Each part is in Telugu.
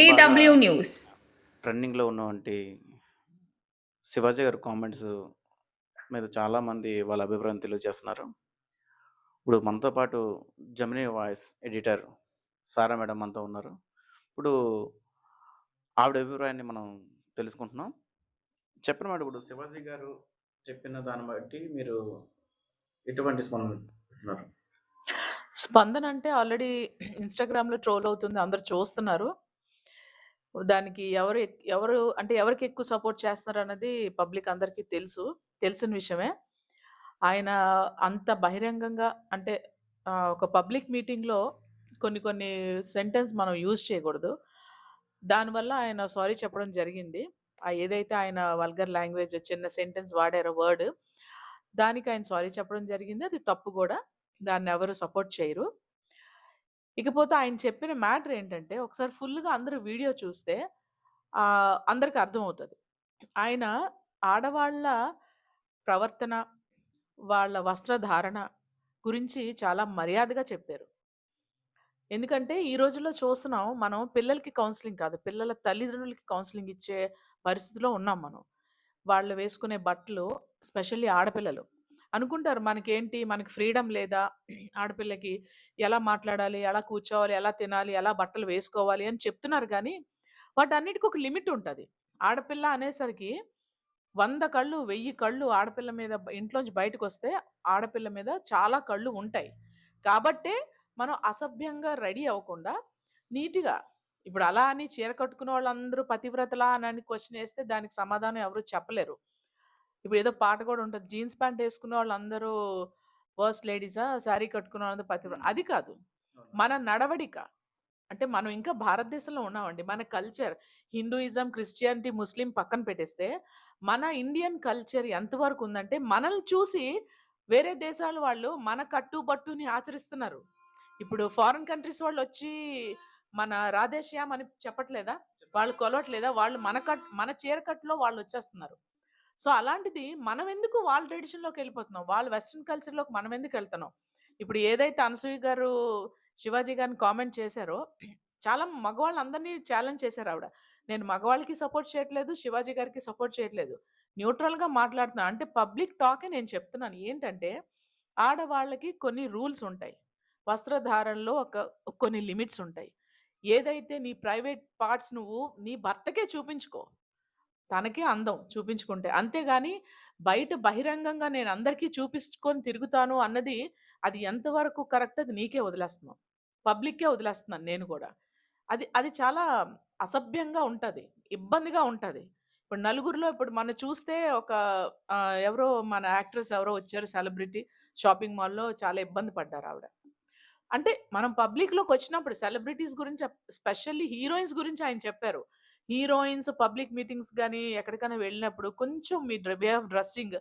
TW news. ట్రెండింగ్లో ఉన్నటువంటి శివాజీ గారి కామెంట్స్ మీద చాలామంది వాళ్ళ అభిప్రాయం తెలియజేస్తున్నారు. ఇప్పుడు మనతో పాటు జమినీ వాయిస్ ఎడిటర్ సారా మేడం మనతో ఉన్నారు. ఇప్పుడు ఆవిడ అభిప్రాయాన్ని మనం తెలుసుకుంటున్నాం. చెప్పిన మాట ఇప్పుడు శివాజీ గారు చెప్పిన దాన్ని బట్టి మీరు ఎటువంటి స్పందన ఇస్తున్నారు? స్పందన అంటే ఆల్రెడీ ఇన్స్టాగ్రామ్లో ట్రోల్ అవుతుంది అందరు చూస్తున్నారు. దానికి ఎవరు ఎవరు అంటే ఎవరికి ఎక్కువ సపోర్ట్ చేస్తున్నారు అన్నది పబ్లిక్ అందరికీ తెలుసు తెలిసిన విషయమే. ఆయన అంత బహిరంగంగా అంటే ఒక పబ్లిక్ మీటింగ్లో కొన్ని కొన్ని సెంటెన్స్ మనం యూజ్ చేయకూడదు. దానివల్ల ఆయన సారీ చెప్పడం జరిగింది. ఆ ఏదైతే ఆయన వల్గర్ లాంగ్వేజ్ చిన్న సెంటెన్స్ వాడారో వర్డ్ దానికి ఆయన సారీ చెప్పడం జరిగింది. అది తప్పు కూడా. దాన్ని ఎవరు సపోర్ట్ చేయరు. ఇకపోతే ఆయన చెప్పిన మ్యాటర్ ఏంటంటే ఒకసారి ఫుల్గా అందరూ వీడియో చూస్తే అందరికి అర్థమవుతుంది. ఆయన ఆడవాళ్ళ ప్రవర్తన వాళ్ళ వస్త్రధారణ గురించి చాలా మర్యాదగా చెప్పారు. ఎందుకంటే ఈ రోజుల్లో చూస్తున్నాం మనం పిల్లలకి కౌన్సిలింగ్ కాదు పిల్లల తల్లిదండ్రులకి కౌన్సిలింగ్ ఇచ్చే పరిస్థితిలో ఉన్నాం మనం. వాళ్ళు వేసుకునే బట్టలు స్పెషల్లీ ఆడపిల్లలు అనుకుంటారు మనకేంటి? మనకి ఫ్రీడమ్ లేదా? ఆడపిల్లకి ఎలా మాట్లాడాలి? ఎలా కూర్చోవాలి? ఎలా తినాలి? ఎలా బట్టలు వేసుకోవాలి? అని చెప్తున్నారు కానీ వాటన్నిటికి ఒక లిమిట్ ఉంటుంది. ఆడపిల్ల అనేసరికి వంద కళ్ళు వెయ్యి కళ్ళు ఆడపిల్ల మీద ఇంట్లోంచి బయటకు వస్తే ఆడపిల్ల మీద చాలా కళ్ళు ఉంటాయి. కాబట్టే మనం అసభ్యంగా రెడీ అవ్వకుండా నీట్గా ఇప్పుడు అలా అని చీర కట్టుకున్న వాళ్ళందరూ పతివ్రతలా అని క్వశ్చన్ వేస్తే దానికి సమాధానం ఎవరు చెప్పలేరు. ఇప్పుడు ఏదో పాట కూడా ఉంటుంది. జీన్స్ ప్యాంట్ వేసుకున్న వాళ్ళందరూ ఫస్ట్ లేడీసా? శారీ కట్టుకున్న వాళ్ళందరూ పతివ్రత అది కాదు. మన నడవడిక. అంటే మనం ఇంకా భారతదేశంలో ఉన్నామండి. మన కల్చర్ హిందూయిజం క్రిస్టియానిటీ ముస్లిం పక్కన పెట్టేస్తే మన ఇండియన్ కల్చర్ ఎంతవరకు ఉందంటే మనల్ని చూసి వేరే దేశాల వాళ్ళు మన కట్టుబట్టుని ఆచరిస్తున్నారు. ఇప్పుడు ఫారిన్ కంట్రీస్ వాళ్ళు వచ్చి మన రాధేశ్యామ్ అని చెప్పట్లేదా? వాళ్ళు కొలవట్లేదా? వాళ్ళు మన కట్ మన చీర కట్టులో వాళ్ళు వచ్చేస్తున్నారు. సో అలాంటిది మనం ఎందుకు వాళ్ళ ట్రెడిషన్లోకి వెళ్ళిపోతున్నాం? వాళ్ళ వెస్ట్రన్ కల్చర్లోకి మనం ఎందుకు వెళ్తున్నాం ఇప్పుడు ఏదైతే అనసూయ గారు శివాజీ గారిని కామెంట్ చేశారో చాలా మగవాళ్ళు అందరినీ ఛాలెంజ్ చేశారు ఆవిడ. నేను మగవాళ్ళకి సపోర్ట్ చేయట్లేదు శివాజీ గారికి సపోర్ట్ చేయట్లేదు. న్యూట్రల్గా మాట్లాడుతున్నాను అంటే పబ్లిక్ టాకే నేను చెప్తున్నాను. ఏంటంటే ఆడవాళ్ళకి కొన్ని రూల్స్ ఉంటాయి. వస్త్రధారణలో ఒక కొన్ని లిమిట్స్ ఉంటాయి. ఏదైతే నీ ప్రైవేట్ పార్ట్స్ నువ్వు నీ భర్తకే చూపించుకో. తనకే అందం చూపించుకుంటే. అంతేగాని బయట బహిరంగంగా నేను అందరికీ చూపించుకొని తిరుగుతాను అన్నది అది ఎంతవరకు కరెక్ట్ అది నీకే వదిలేస్తున్నాం. పబ్లిక్కే వదిలేస్తున్నాను నేను కూడా. అది అది చాలా అసభ్యంగా ఉంటుంది. ఇబ్బందిగా ఉంటుంది. ఇప్పుడు నలుగురిలో ఇప్పుడు మనం చూస్తే ఒక ఎవరో మన యాక్ట్రెస్ ఎవరో వచ్చారు సెలబ్రిటీ షాపింగ్ మాల్లో చాలా ఇబ్బంది పడ్డారు ఆవిడ. అంటే మనం పబ్లిక్లోకి వచ్చినప్పుడు సెలబ్రిటీస్ గురించి స్పెషల్లీ హీరోయిన్స్ గురించి ఆయన చెప్పారు. హీరోయిన్స్ పబ్లిక్ మీటింగ్స్ కానీ ఎక్కడికైనా వెళ్ళినప్పుడు కొంచెం మీ వే ఆఫ్ డ్రెస్సింగ్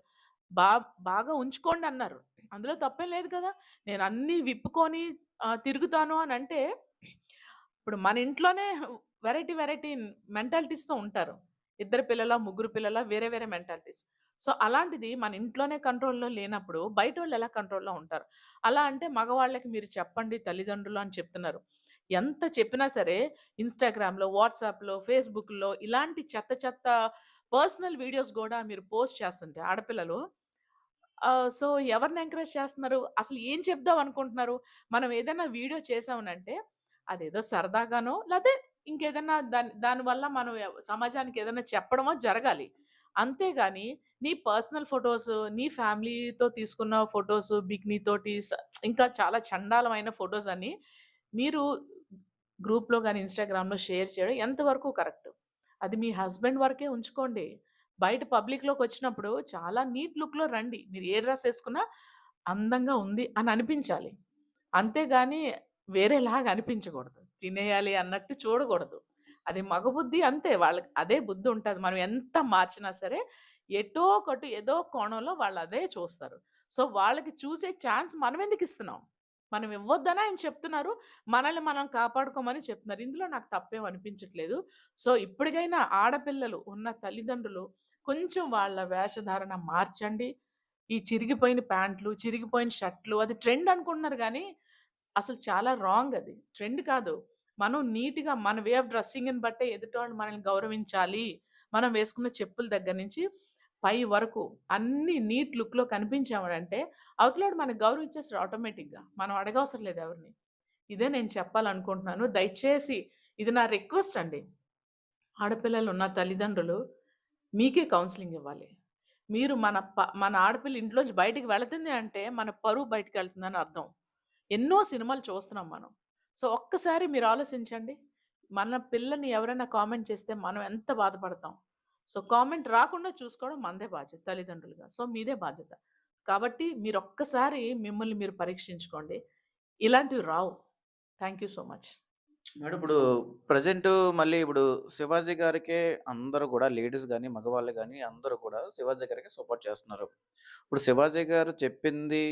బా బాగా ఉంచుకోండి అన్నారు. అందులో తప్పేం లేదు కదా! నేను అన్నీ విప్పుకొని తిరుగుతాను అని అంటే ఇప్పుడు మన ఇంట్లోనే వెరైటీ వెరైటీ మెంటాలిటీస్తో ఉంటారు. ఇద్దరు పిల్లల ముగ్గురు పిల్లల వేరే వేరే మెంటాలిటీస్. సో అలాంటిది మన ఇంట్లోనే కంట్రోల్లో లేనప్పుడు బయట వాళ్ళు ఎలా కంట్రోల్లో ఉంటారు? అలా అంటే మగవాళ్ళకి మీరు చెప్పండి తల్లిదండ్రులు అని చెప్తున్నారు. ఎంత చెప్పినా సరే ఇన్స్టాగ్రామ్లో వాట్సాప్లో ఫేస్బుక్లో ఇలాంటి చెత్త చెత్త పర్సనల్ వీడియోస్ కూడా మీరు పోస్ట్ చేస్తుంటే ఆడపిల్లలు సో ఎవరిని ఎంకరేజ్ చేస్తున్నారు? అసలు ఏం చెప్దాం అనుకుంటున్నారు? మనం ఏదైనా వీడియో చేసామనంటే అదేదో సరదాగానో లేకపోతే ఇంకేదైనా దాని దానివల్ల మనం సమాజానికి ఏదైనా చెప్పడమో జరగాలి. అంతేగాని నీ పర్సనల్ ఫొటోస్ నీ ఫ్యామిలీతో తీసుకున్న ఫొటోస్ బిక్నీ తోటి ఇంకా చాలా చండాలమైన ఫొటోస్ అని మీరు గ్రూప్లో కానీ ఇన్స్టాగ్రామ్లో షేర్ చేయడం ఎంతవరకు కరెక్ట్? అది మీ హస్బెండ్ వరకే ఉంచుకోండి. బయట పబ్లిక్లోకి వచ్చినప్పుడు చాలా నీట్ లుక్లో రండి. మీరు ఏ డ్రెస్ వేసుకున్నా అందంగా ఉంది అని అనిపించాలి. అంతేగాని వేరేలాగా అనిపించకూడదు. తినేయాలి అన్నట్టు చూడకూడదు. అది మగబుద్ధి అంతే. వాళ్ళకి అదే బుద్ధి ఉంటుంది. మనం ఎంత మార్చినా సరే ఎటో ఒకటి ఏదో కోణంలో వాళ్ళు అదే చూస్తారు. సో వాళ్ళకి చూసే ఛాన్స్ మనం ఎందుకు ఇస్తున్నాం? మనం ఇవ్వద్దని ఆయన చెప్తున్నారు. మనల్ని మనం కాపాడుకోమని చెప్తున్నారు. ఇందులో నాకు తప్పేం అనిపించట్లేదు. సో ఇప్పటికైనా ఆడపిల్లలు ఉన్న తల్లిదండ్రులు కొంచెం వాళ్ళ వేషధారణ మార్చండి. ఈ చిరిగిపోయిన ప్యాంట్లు చిరిగిపోయిన షర్ట్లు అది ట్రెండ్ అనుకుంటున్నారు కానీ అసలు చాలా రాంగ్ అది. ట్రెండ్ కాదు. మనం నీట్‌గా మన వే ఆఫ్ డ్రెస్సింగ్‌ని బట్టే ఎదుటోళ్ళు మనల్ని గౌరవించాలి. మనం వేసుకున్న చెప్పుల దగ్గర నుంచి పై వరకు అన్ని నీట్ లుక్‌లో కనిపించామంటే అవతలాడు మనకు గౌరవించేస్తాడు ఆటోమేటిక్‌గా. మనం అడగవసరం లేదు ఎవరిని. ఇదే నేను చెప్పాలనుకుంటున్నాను. దయచేసి ఇది నా రిక్వెస్ట్ అండి. ఆడపిల్లలు ఉన్న తల్లిదండ్రులు మీకే కౌన్సిలింగ్ ఇవ్వాలి. మీరు మన ప మన ఆడపిల్ల ఇంట్లోంచి బయటికి వెళుతుంది అంటే మన పరువు బయటికి వెళ్తుందని అర్థం. ఎన్నో సినిమాలు చూస్తున్నాం మనం. సో, ఒక్కసారి మీరు ఆలోచించండి. మన పిల్లని ఎవరైనా కామెంట్ చేస్తే మనం ఎంత బాధపడతాం. సో, కామెంట్ రాకుండా చూసుకోవడం మనదే బాధ్యత తల్లిదండ్రులుగా. సో, మీదే బాధ్యత. కాబట్టి మీరు ఒక్కసారి మిమ్మల్ని మీరు పరీక్షించుకోండి. ఇలాంటివి రావు. Thank you so much. Madam ఇప్పుడు ప్రజెంట్ మళ్ళీ ఇప్పుడు 'శివాజీ' గారికే అందరూ కూడా లేడీస్ కానీ మగవాళ్ళు కానీ అందరూ కూడా 'శివాజీ' గారికే సపోర్ట్ చేస్తున్నారు. ఇప్పుడు 'శివాజీ' గారు చెప్పింది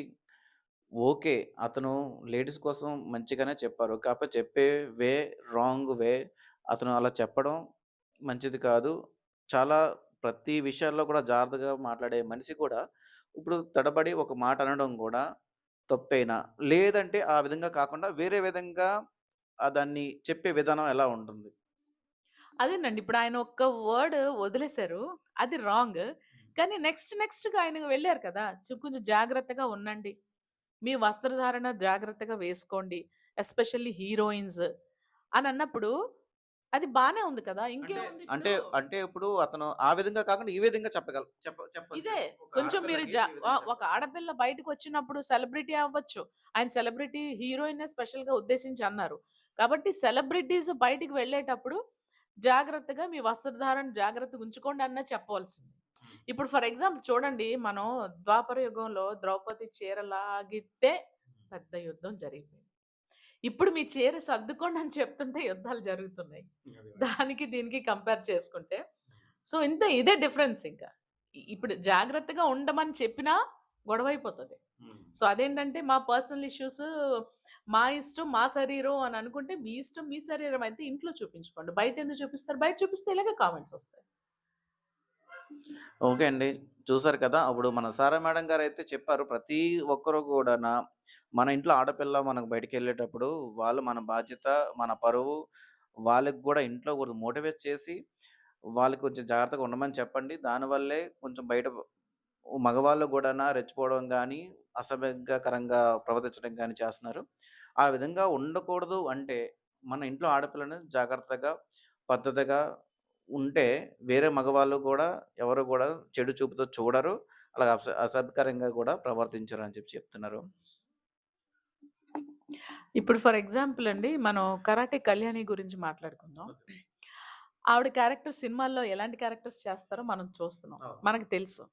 ఓకే. అతను లేడీస్ కోసం మంచిగానే చెప్పారు. కాకపోతే చెప్పే వే రాంగ్ వే. అతను అలా చెప్పడం మంచిది కాదు. చాలా ప్రతి విషయాల్లో కూడా జాగ్రత్తగా మాట్లాడే మనిషి కూడా ఇప్పుడు తడబడి ఒక మాట అనడం కూడా తప్పేనా? లేదంటే ఆ విధంగా కాకుండా వేరే విధంగా దాన్ని చెప్పే విధానం ఎలా ఉంటుంది? అదేనండి. ఇప్పుడు ఆయన ఒక్క వర్డ్ వదిలేసారు. అది రాంగ్. కానీ నెక్స్ట్ నెక్స్ట్‌గా ఆయన వెళ్ళారు కదా! కొంచెం జాగ్రత్తగా ఉండండి. మీ వస్త్రధారణ జాగ్రత్తగా వేసుకోండి. ఎస్పెషల్లీ హీరోయిన్స్ అని అన్నప్పుడు అది బానే ఉంది కదా! ఇంకేముంది అంటే అంటే ఇప్పుడు అతను ఆ విధంగా కాకుండా ఈ విధంగా చెప్పగల చెప్ప. ఇదే. కొంచెం మీరు ఒక ఆడపిల్ల బయటకొచ్చినప్పుడు సెలబ్రిటీ అవ్వచ్చు. ఆయన సెలబ్రిటీ హీరోయిన్‌నే స్పెషల్‌గా ఉద్దేశించి అన్నారు. కాబట్టి సెలబ్రిటీస్ బయటికి వెళ్ళేటప్పుడు జాగ్రత్తగా మీ వస్త్రధారణ జాగ్రత్తగా ఉంచుకోండి అన్నా చెప్పవలసింది. ఇప్పుడు ఫర్ ఎగ్జాంపుల్ చూడండి మనం ద్వాపర యుగంలో ద్రౌపది చీర లాగితే పెద్ద యుద్ధం జరిగిపోయింది. ఇప్పుడు మీ చీర సర్దుకోండి అని చెప్తుంటే యుద్ధాలు జరుగుతున్నాయి. దానికి దీనికి కంపేర్ చేసుకుంటే. సో, ఇంత ఇదే డిఫరెన్స్ ఇంకా. ఇప్పుడు జాగ్రత్తగా ఉండమని చెప్పినా గొడవైపోతది. హ్మ్. సో, అదేంటంటే మా పర్సనల్ ఇష్యూస్ మా ఇష్టం, మా శరీరం అని అనుకుంటే మీ ఇష్టం, మీ శరీరం అయితే ఇంట్లో చూపించుకోండి. బయట ఎందుకు చూపిస్తారు? బయట చూపిస్తే ఇలాగే కామెంట్స్ వస్తాయి. ఓకే అండి. చూసారు కదా! అప్పుడు మన సారా మేడం గారు అయితే చెప్పారు. ప్రతి ఒక్కరు కూడా మన ఇంట్లో ఆడపిల్ల మనకు బయటికి వెళ్ళేటప్పుడు వాళ్ళు మన బాధ్యత, మన పరువు వాళ్ళకి కూడా ఇంట్లో కూడా మోటివేట్ చేసి వాళ్ళకి కొంచెం జాగ్రత్తగా ఉండమని చెప్పండి. దానివల్లే కొంచెం బయట మగవాళ్ళు కూడా రెచ్చిపోవడం కానీ అసభ్యకరంగా ప్రవర్తించడం కానీ చేస్తున్నారు. ఆ విధంగా ఉండకూడదు అంటే మన ఇంట్లో ఆడపిల్లని జాగ్రత్తగా, పద్ధతిగా ఉంటే వేరే మగవాళ్ళు గూడా ఎవరు గూడా చెడు చూపుతో చూడరు. అలాగ అస అసభ్యకరంగా కూడా ప్రవర్తించరు అని చెప్పి చెప్తున్నారు. ఇప్పుడు ఫర్ ఎగ్జాంపుల్ అండి మనం 'కరాటే కళ్యాణి' గురించి మాట్లాడుకుందాం. ఆవిడ క్యారెక్టర్స్ సినిమాల్లో ఎలాంటి క్యారెక్టర్స్ చేస్తారో మనం చూస్తున్నాం. మనకు తెలుసు.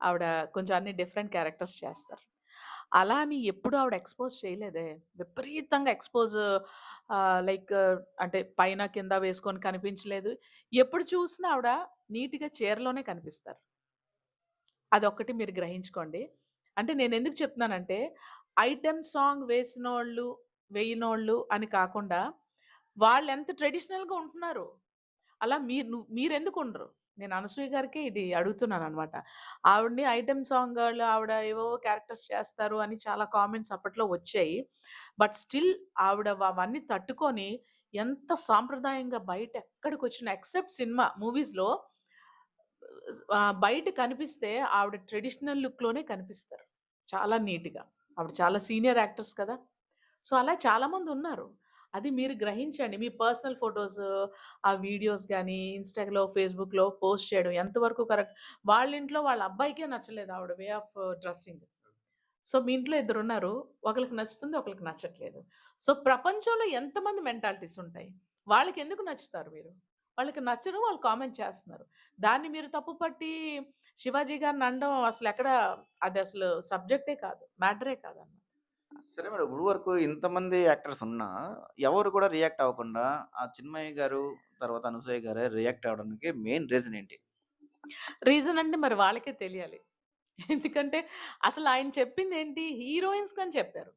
ఆవిడ కొంచెం అన్ని డిఫరెంట్ క్యారెక్టర్స్ చేస్తారు. అలా అని ఎప్పుడు ఆవిడ ఎక్స్‌పోజ్ చేయలేదే. విపరీతంగా ఎక్స్‌పోజ్ ఆహ్, లైక్ అంటే పైన కింద వేసుకొని కనిపించలేదు. ఎప్పుడు చూసినా ఆవిడ నీట్‌గా చీరలోనే కనిపిస్తారు. అదొక్కటి మీరు గ్రహించుకోండి. అంటే నేనెందుకు చెప్తున్నానంటే ఐటెమ్ సాంగ్ వేసినోళ్ళు, వేయనోళ్ళు అని కాకుండా వాళ్ళెంత ట్రెడిషనల్‌గా ఉంటున్నారు. అలా మీరు ను మీరెందుకు ఉండరు? నేను అనసూయ గారికి ఇది అడుగుతున్నాను అనమాట ఆవిడని ఐటెం సాంగ్ ఆవిడ ఏవో క్యారెక్టర్స్ చేస్తారు అని చాలా కామెంట్స్ అప్పట్లో వచ్చాయి. బట్ స్టిల్ ఆవిడ అవన్నీ తట్టుకొని ఎంత సాంప్రదాయంగా బయట ఎక్కడికి వచ్చిన ఎక్సెప్ట్ సినిమా మూవీస్‌లో బయట కనిపిస్తే ఆవిడ ట్రెడిషనల్ లుక్‌లోనే కనిపిస్తారు. చాలా నీట్‌గా. ఆవిడ చాలా సీనియర్ యాక్టర్స్ కదా! సో, అలా చాలామంది ఉన్నారు అది మీరు గ్రహించండి. మీ పర్సనల్ ఫొటోస్ ఆ వీడియోస్ కానీ ఇన్స్టాగ్రామ్లో ఫేస్‌బుక్‌లో పోస్ట్ చేయడం ఎంతవరకు కరెక్ట్. వాళ్ళ ఇంట్లో వాళ్ళ అబ్బాయికే నచ్చలేదు ఆవిడ వే ఆఫ్ డ్రెస్సింగ్. సో, మీ ఇంట్లో ఇద్దరున్నారు. ఒకరికి నచ్చుతుంది, ఒకరికి నచ్చట్లేదు. సో, ప్రపంచంలో ఎంతమంది మెంటాలిటీస్ ఉంటాయి. వాళ్ళకి ఎందుకు నచ్చుతారు మీరు? వాళ్ళకి నచ్చరు. వాళ్ళు కామెంట్ చేస్తున్నారు. దాన్ని మీరు తప్పు పట్టి శివాజీ గారిని అనడం అసలు ఎక్కడ అది అసలు సబ్జెక్టే కాదు. మ్యాటరే కాదనమాట. సరే మేడం. ఇప్పుడు వరకు ఇంతమంది యాక్టర్స్ ఉన్నా ఎవరు కూడా రియాక్ట్ అవ్వకుండా ఆ చిన్మయ్య గారు, తర్వాత అనసూయ గారే రియాక్ట్ అవ్వడానికి మెయిన్ రీజన్ ఏంటి? రీజన్ అంటే మరి వాళ్ళకే తెలియాలి. ఎందుకంటే అసలు ఆయన చెప్పింది ఏంటి హీరోయిన్స్ అని చెప్పారు.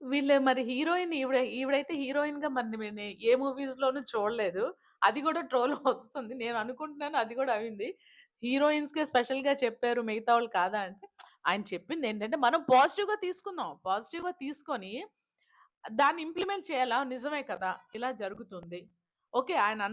వీళ్ళు మరి హీరోయిన్ ఈవిడ ఈవిడైతే హీరోయిన్‌గా మరి నేను ఏ మూవీస్‌లోనూ చూడలేదు. అది కూడా ట్రోల్ వస్తుంది. నేను అనుకుంటున్నాను అది కూడా అయింది. హీరోయిన్స్కి స్పెషల్గా చెప్పారు. మిగతా వాళ్ళు కాదా అంటే ఆయన చెప్పింది ఏంటంటే మనం పాజిటివ్గా తీసుకుందాం. పాజిటివ్గా తీసుకొని దాన్ని ఇంప్లిమెంట్ చేయాలా నిజమే కదా! ఇలా జరుగుతుంది. ఓకే. ఆయన అన్నది